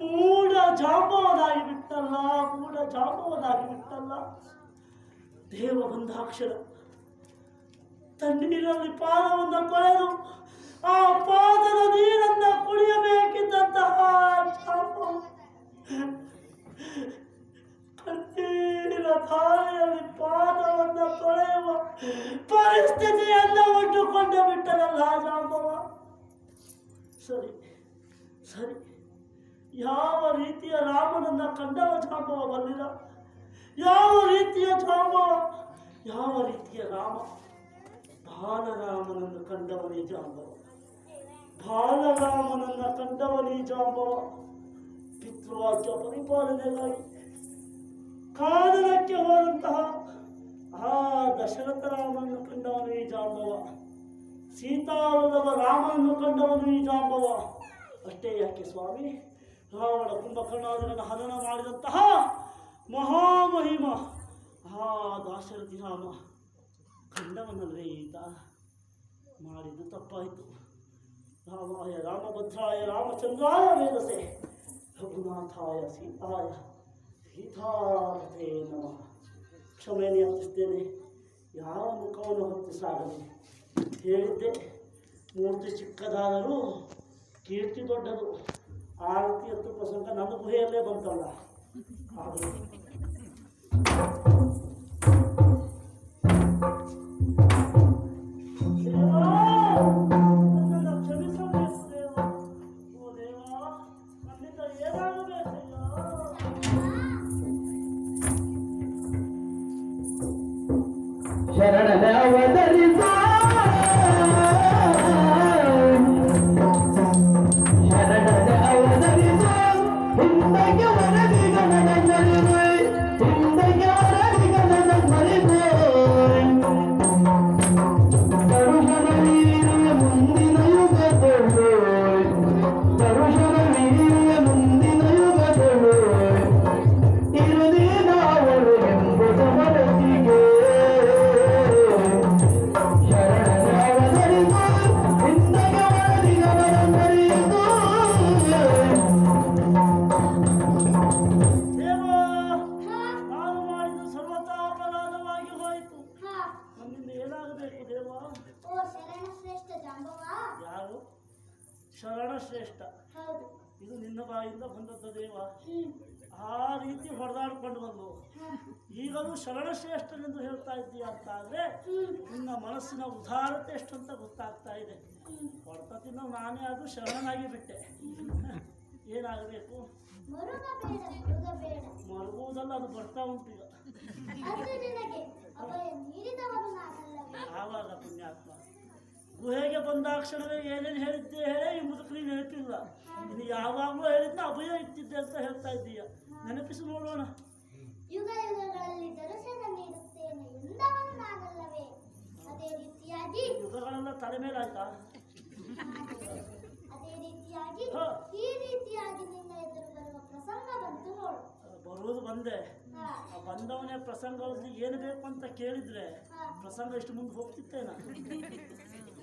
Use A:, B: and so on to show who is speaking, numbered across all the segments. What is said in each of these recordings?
A: ಮೂಢ ಜಾಂಬವನಾಗಿ ಬಿಟ್ಟಲ್ಲ ಮೂಢ ಜಾಂಬವನಾಗಿ ಬಿಟ್ಟಲ್ಲ ದೇವ ಬಂದಾಕ್ಷರ. ತಣ್ಣೀರಲ್ಲಿ ಪಾದವನ್ನು ಕೊಳೆದು ಆ ಪಾದದ ನೀರನ್ನ ಕುಡಿಯಬೇಕಿದ್ದಂತಹ ಜಾಂಬವ ಕಣ್ಣೀರಿನ ಕಾಲೆಯಲ್ಲಿ ಪಾದವನ್ನು ತೊಳೆಯುವ ಪರಿಸ್ಥಿತಿಯನ್ನು ಉಂಟುಕೊಂಡು ಬಿಟ್ಟನಲ್ಲ ಜಾಂಬವ. ಸರಿ ಸರಿ. ಯಾವ ರೀತಿಯ ರಾಮನನ್ನ ಕಂಡವ ಜಾಂಬವ ಬಲ್ಲಿದ? ಯಾವ ರೀತಿಯ ಜಾಂಬವ ಯಾವ ರೀತಿಯ ರಾಮ? ಬಾಲರಾಮನನ್ನು ಕಂಡವನೇ ಜಾಂಬವ ಬಾಲರಾಮನನ್ನ ಕಂಡವನೇ ಜಾಂಬವ ಪಿತೃವಾಕ್ಯ ಪರಿಪಾಲನೆಗಾಗಿ ಕಾನನಕ್ಕೆ ಹೋದಂತಹ ಆ ದಶರಥ ರಾಮನನ್ನು ಕಂಡವನು ಈ ಜಾಂಬವ ಸೀತಾವಲ್ಲಭ ರಾಮನನ್ನು ಕಂಡವನು ಈ ಜಾಂಬವ ಅಷ್ಟೇ ಯಾಕೆ ಸ್ವಾಮಿ? ರಾವಣ ಕುಂಭಕರ್ಣಾದಿಗಳನ್ನು ಹನನ ಮಾಡಿದಂತಹ ಮಹಾಮಹಿಮ, ಆ ದಾಶರಥಿ ರಾಮ ಕಂಡವನಲ್ವೇ ಈತ ಮಾಡಿದ್ದು ತಪ್ಪಾಯಿತು. ರಾಮಾಯ ರಾಮಭದ್ರಾಯ ರಾಮಚಂದ್ರಾಯ ವೇದಸೆ, ರಘುನಾಥಾಯ ಸೀತಾಯ ಸೀತಾರಥೇ ನಮಃ. ಕ್ಷಮೆಯನ್ನು ಯಾಚಿಸ್ತೇನೆ ಯಾವ ಮುಖವನ್ನು ಹೊತ್ತು ಸಾಗಲಿ? ಹೇಳಿದ್ದೆ, ಮೂರ್ತಿ ಚಿಕ್ಕದಾದರೂ ಕೀರ್ತಿ ದೊಡ್ಡದು. ಆರತಿ ಹತ್ತು ಪರ್ಸೆಂಟ್ ನನ್ನ ಗುಹೆಯಲ್ಲೇ ಬಂತಲ್ಲ. ಇದು ನಿನ್ನ ಬಾಯಿಂದ ಬಂದದ್ದ ದೇವ. ಆ ರೀತಿ ಹೊಡೆದಾಡ್ಕೊಂಡು ಬಂದು. ಈಗಲೂ ಶರಣ ಶ್ರೇಷ್ಠನೆಂದು ಹೇಳ್ತಾ ಇದ್ದೀಯ ಅಂತ ಆದ್ರೆ ನಿನ್ನ ಮನಸ್ಸಿನ ಉದಾರತೆ ಎಷ್ಟಂತ ಗೊತ್ತಾಗ್ತಾ ಇದೆ.
B: ಹ್ಮ್.
A: ಹೊಡೆತ ತಿನ್ನೋ ನಾನೇ ಅದು ಶರಣನಾಗಿ ಬಿಟ್ಟೆ. ಏನಾಗಬೇಕು? ಮರುಗುವುದಲ್ಲ ಅದು ಬರ್ತಾ ಉಂಟು ಈಗ. ಆವಾಗ ಪುಣ್ಯಾತ್ಮ? ಗುಹೆಗೆ ಬಂದಾಕ್ಷಣವೇ ಏನೇನು ಹೇಳಿದ್ದೆ ಹೇಳೇ ಈ ಮುದುಕರಿ ನೆನಪಿಲ್ಲ. ನೀನು ಯಾವಾಗಲೂ ಹೇಳಿದ್ನ ಅಭಯ ಇಟ್ಟಿದ್ದೆ ಅಂತ ಹೇಳ್ತಾ ಇದ್ದೀಯ. ನೆನಪಿಸಿ ನೋಡೋಣ.
B: ಯುಗ ಯುಗಗಳಲ್ಲಿ ದರ್ಶನ ನೀಡುತ್ತೇನೆ ಅದೇ ರೀತಿಯಾಗಿ
A: ಯುಗಗಳೆಲ್ಲ ತಲೆ ಮೇಲೆ ಆಯ್ತಾ?
B: ಅದೇ ರೀತಿಯಾಗಿ ಈ ರೀತಿಯಾಗಿ ನಿನ್ನ ಎದುರು ಬರುವ ಪ್ರಸಂಗ ಬಂತು ನೋಡು.
A: ಬರುವುದು ಬಂದೆ. ಆ ಬಂದವನೇ ಪ್ರಸಂಗದಲ್ಲಿ ಏನು ಬೇಕು ಅಂತ ಕೇಳಿದ್ರೆ ಪ್ರಸಂಗ ಇಷ್ಟು ಮುಂದೆ ಹೋಗ್ತಿತ್ತೇನ?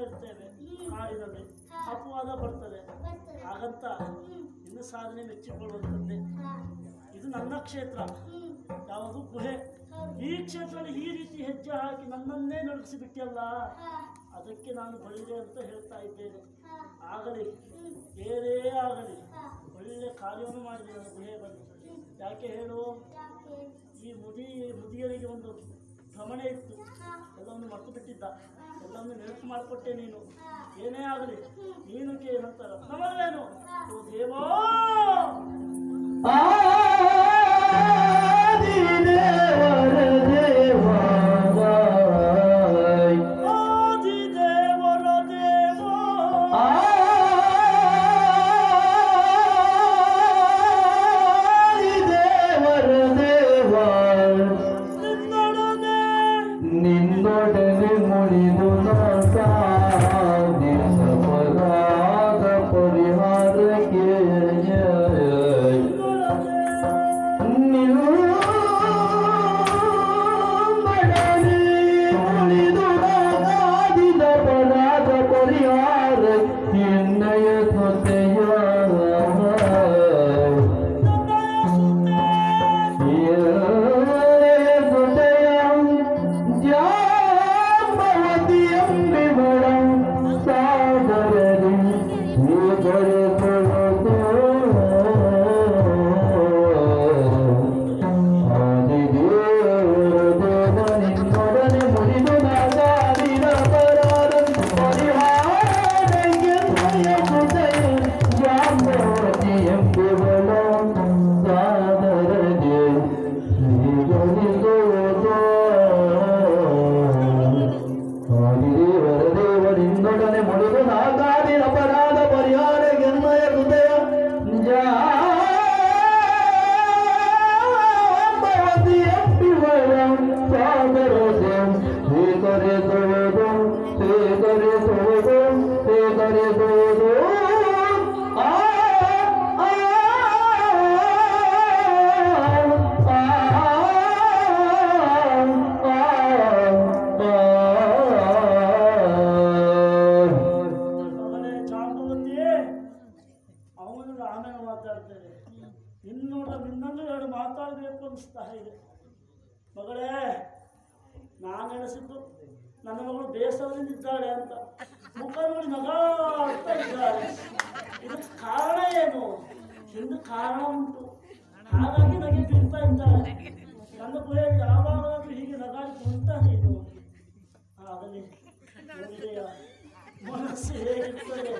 A: ಮಾಡ್ತಾ ಇರ್ತೇವೆ ಕಾಡಿನಲ್ಲಿ ಅಪವಾದ ಬರ್ತದೆ. ಹಾಗಂತ ಇನ್ನು ಸಾಧನೆ ಮೆಚ್ಚಿಕೊಳ್ಳುವಂಥದ್ದೇ. ಇದು ನನ್ನ ಕ್ಷೇತ್ರ. ಯಾವುದು ಗುಹೆ. ಈ ಕ್ಷೇತ್ರದಲ್ಲಿ ಈ ರೀತಿ ಹೆಜ್ಜೆ ಹಾಕಿ ನನ್ನನ್ನೇ ನಡೆಸಿಬಿಟ್ಟಿಯಲ್ಲ
B: ಹಾ.
A: ಅದಕ್ಕೆ ನಾನು ಬಳಿದೆ ಅಂತ ಹೇಳ್ತಾ ಇದ್ದೇನೆ. ಆಗಲಿ. ಬೇರೇ ಆಗಲಿ. ಒಳ್ಳೆ ಕಾರ್ಯವನ್ನು ಮಾಡಿದೆ ನಾನು ಗುಹೆ ಬಂದು ಯಾಕೆ ಹೇಳು? ಈ ಮುದಿ ಮುದಿಯರಿಗೆ ಒಂದು ಭ್ರಮಣೆ ಇತ್ತು. ಎಲ್ಲವನ್ನು ಮರೆತು ಬಿಟ್ಟಿದ್ದ ಎಲ್ಲವನ್ನು ನೆನಪು ಮಾಡಿಕೊಟ್ಟೆ ನೀನು. ಏನೇ ಆಗಲಿ ನೀನು ಕೇ ನಂತರ ನಮಗೇನು ಓ ದೇವಾ! করে ಇದ್ದಾಳೆ ಅಂತ. ಮುಖ ನೋಡಿ ನಗಾಡ್ತಾ ಇದ್ದಾಳೆ. ಇದಕ್ಕೆ ಕಾರಣ ಏನು? ಎಂದು ಕಾರಣ ಉಂಟು. ಹಾಗಾಗಿ ನನಗೆ ತಿಂತಾ ಇದ್ದಾಳೆ. ನನ್ನ ಗುಹೆಯಲ್ಲಿ ಯಾವಾಗಲೂ ಹೀಗೆ ನಗಾಡಿ ಕುಂತಾನೆ ಇದು ಆಗಲಿ ಮನಸ್ಸು ಹೇಗಿರ್ತದೆ?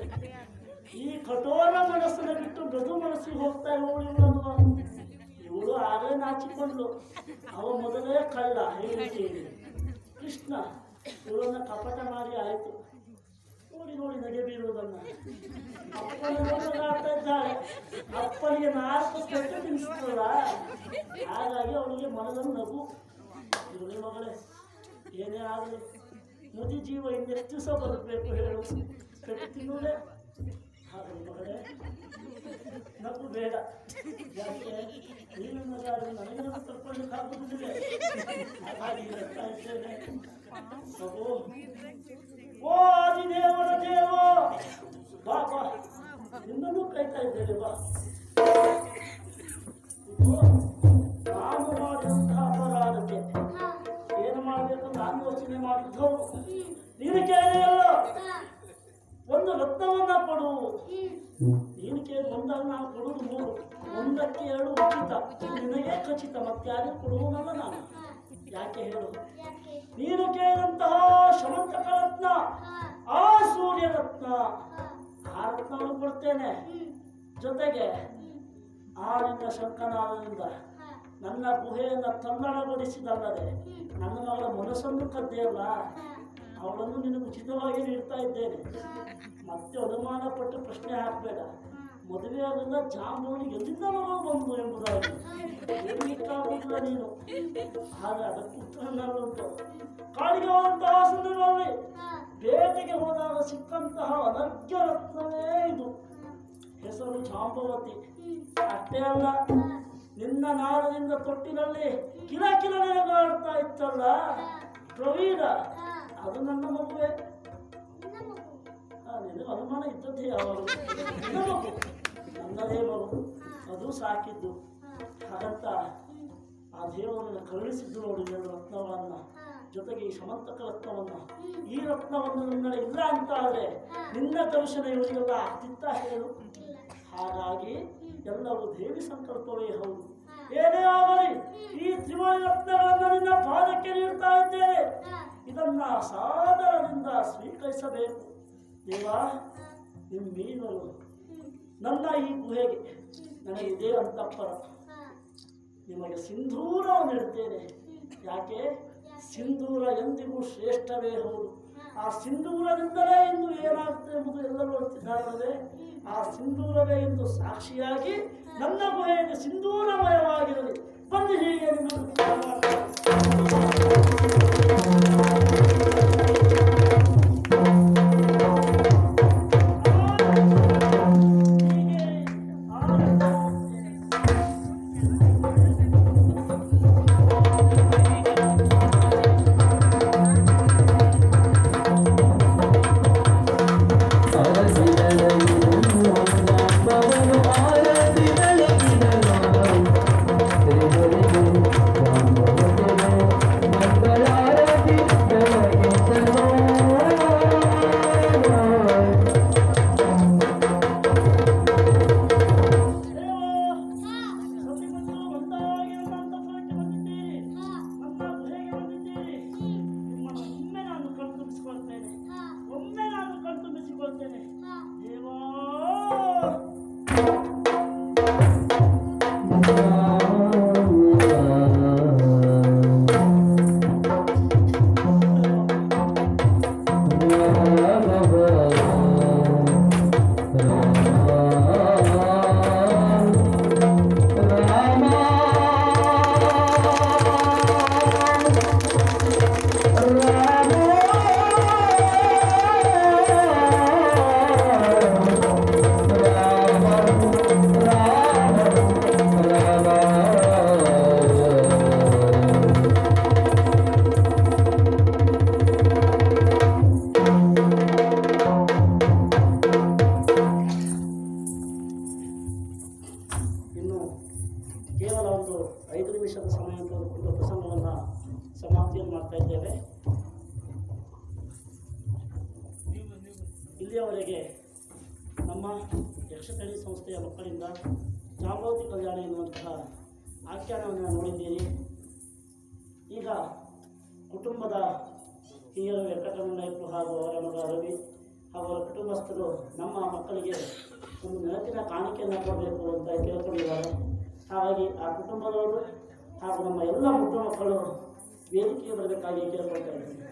A: ಈ ಕಠೋರ ಮನಸ್ಸನ್ನು ಬಿಟ್ಟು ಮೃದು ಮನಸ್ಸಿಗೆ ಹೋಗ್ತಾ ಇವಳು ಇವಳು ಇವಳು ಆಗಲೇ ನಾಚಿಕೊಂಡ್ಲು ಅವ ಮೊದಲೇ ಕಳ್ಳ ಹೇಳಿ ಕೃಷ್ಣ ಇವಳನ್ನ ಕಪಟ ಮಾಡಿ ಆಯ್ತು. ನೋಡಿ ನೋಡಿ, ನಗೆ ಬೀರುವುದನ್ನ ಅಪ್ಪನ ಇದ್ದಾಳೆ. ಅಪ್ಪನಿಗೆ ನಾಲ್ಕು ಕೆಟ್ಟು ತಿನ್ನಿಸ್ತದ ಹಾಗಾಗಿ ಅವಳಿಗೆ ಮನದಲ್ಲಿ ನಗು. ಇವಳಿ ಮಗಳೇ. ಏನೇ ಆಗಲಿ ಮುದಿ ಜೀವ ಇನ್ನೆಷ್ಟು ದಿವಸ ಬದುಕಬೇಕು ಹೇಳು. ಕೆಟ್ಟು ತಿನ್ನುವುದೇ ಹಾಗೆ ಮಗಳೇ. ನಗು ಬೇಡ. ಯಾಕೆ? ನೀನು ನಗಾದ್ರೆ ನನಗೆ ನಗು ಕಾಕುತ್ತಿದೆ ಆಗುವುದಿಲ್ಲ ಹಾಗಾಗಿ ಹೇಳ್ತಾ ಇದ್ದೇನೆ. ಮಗು ಓ ಆದಿದೇವರ ದೇವ ಬಾ ಬಾ ನಿನ್ನನ್ನು ಕಾಯ್ತಾ ಇದ್ದೇನೆ ಬಾ ಯಾಕೆ ಹೇಳು ನೀನು ಕೇಳಿದಂತಹ ಶಮಂತಕ ರತ್ನ ಆ ಸೂರ್ಯ ರತ್ನ ಆ ರತ್ನವನ್ನು ಕೊಡ್ತೇನೆ. ಜೊತೆಗೆ ಆ ನಿನ್ನ ಶಂಕನಾದದಿಂದ ನನ್ನ ಗುಹೆಯನ್ನು
B: ತಂದಳಗೊಳಿಸಿದಲ್ಲದೆ
A: ನನ್ನ ಮಗಳ ಮನಸ್ಸನ್ನು ಕದ್ದೆಯಲ್ಲ? ಅವಳನ್ನು ನಿನಗೆ ಉಚಿತವಾಗಿ ನೀಡ್ತಾ ಇದ್ದೇನೆ. ಮತ್ತೆ ಅನುಮಾನ ಪಟ್ಟು ಪ್ರಶ್ನೆ ಹಾಕಬೇಡ.
B: ಹಾ
A: ಮದುವೆ ಆಗಲ್ಲ ಜಾಂಬೂನಿ ಎಲ್ಲಿಂದ ಮಗಳು ಬಂದು ಎಂಬುದಾಗಿ. ಹೇಳಲಿಕ್ಕಾಗುವುದಿಲ್ಲ ನೀನು. ಆದರೆ ಅದಕ್ಕೆ ಉತ್ತರ ಉಂಟು. ಕಾಡಿಗೆ ಹೋದಂತಹ ಸಂದರ್ಭ ಕಾಲದಲ್ಲಿ
B: ಹಾ
A: ಬೇಟೆಗೆ ಹೋದಾಗ ಸಿಕ್ಕಂತಹ ಅನರ್ಘ್ಯ ರತ್ನವೇ ಇದು. ಹೆಸರು ಜಾಂಬವತಿ ಅಷ್ಟೇ ಅಲ್ಲ ನಿನ್ನ ನಾಳದಿಂದ ತೊಟ್ಟಿನಲ್ಲಿ ಕಿಲ ಕಿಲ ನೆನಗಾಡ್ತಾ ಇತ್ತಲ್ಲ? ಪ್ರವೀಣ ಅದು ನನ್ನ ಮಗುವೆ. ನಿನಗೆ ಅನುಮಾನ ಇದ್ದದ್ದೇ ಯಾವಾಗ ನಿನ್ನ ದೇವರು ಅದು ಸಾಕಿದ್ದು. ಹಾಗಂತ ಆ ದೇವರನ್ನು ಕರುಣಿಸಿದ್ದು ನೋಡಿ ಎರಡು ರತ್ನವನ್ನ. ಜೊತೆಗೆ ಈ ಸಮಂತಕ ರತ್ನವನ್ನ. ಈ ರತ್ನವನ್ನು ನಿನ್ನಡೆ ಇಲ್ಲ ಅಂತ ಆದರೆ ನಿನ್ನ ದರ್ಶನ ಇವರಿಗೆಲ್ಲ ಆಗ್ತಿತ್ತ ಹೇಳು ಹಾಗಾಗಿ ಎಲ್ಲವೂ ದೇವಿ ಸಂಕಲ್ಪವೇ ಹೌದು. ಏನೇ ಆಗಲಿ ಈ ತ್ರಿವಳಿ ರತ್ನಗಳನ್ನು ನಿನ್ನ ಪಾದಕ್ಕೆ ನೀಡ್ತಾ ಇದ್ದೇನೆ. ಇದನ್ನ ಸಾದರದಿಂದ ಸ್ವೀಕರಿಸಬೇಕು. ದೇವ ನಿಮ್ಮ ಮೀನರು ನನ್ನ ಈ ಗುಹೆಗೆ ನನಗೆ ಇದೇ ಅಂತಪ್ಪರ ನಿಮಗೆ ಸಿಂಧೂರ ಇಡ್ತೇನೆ ಯಾಕೆ? ಸಿಂಧೂರ ಎಂದಿಗೂ ಶ್ರೇಷ್ಠವೇ ಹೌದು. ಆ ಸಿಂಧೂರದಿಂದಲೇ ಇಂದು ಏನಾಗುತ್ತೆ ಎಂಬುದು ಎಲ್ಲರೂ ಹೇಳ್ತಿದ್ದಾರಲ್ಲವೇ ಆ ಸಿಂಧೂರವೇ ಇಂದು ಸಾಕ್ಷಿಯಾಗಿ ನನ್ನ ಗುಹೆಯಿಂದ ಸಿಂಧೂರಮಯವಾಗಿರಲಿ. ಬಂದು ಹೀಗೆ ನಿಮ್ಮ ಮಾಡ್ತಾ ಇದ್ದೇವೆ. ಇಲ್ಲಿಯವರೆಗೆ ನಮ್ಮ ಯಕ್ಷಕಣಿ ಸಂಸ್ಥೆಯ ಮಕ್ಕಳಿಂದ ಜಾಗೃತಿ ಕಲ್ಯಾಣ ಎನ್ನುವಂತಹ ಆಖ್ಯಾನವನ್ನು ನೋಡಿದ್ದೀರಿ ಈಗ ಕುಟುಂಬದ ಹಿರಿಯರು, ವೆಂಕಟರಮಣ ನಾಯಕರು ಹಾಗೂ ಅವರ ಮಗ ರವಿ ಹಾಗೂ ಅವರ ಕುಟುಂಬಸ್ಥರು ನಮ್ಮ ಮಕ್ಕಳಿಗೆ ಒಂದು ನೆನಪಿನ ಕಾಣಿಕೆಯನ್ನು ಕೊಡಬೇಕು ಅಂತ ಕೇಳ್ಕೊಂಡಿದ್ದಾರೆ. ಹಾಗಾಗಿ ಆ ಕುಟುಂಬದವರು ಹಾಗೂ ನಮ್ಮ ಎಲ್ಲ ಮುದ್ದು ಮಕ್ಕಳು ವೇದಿಕೆಗೆ ಬರಬೇಕಾಗಿ ಕೇಳ್ಕೊಳ್ತಾ ಇದ್ದೀನಿ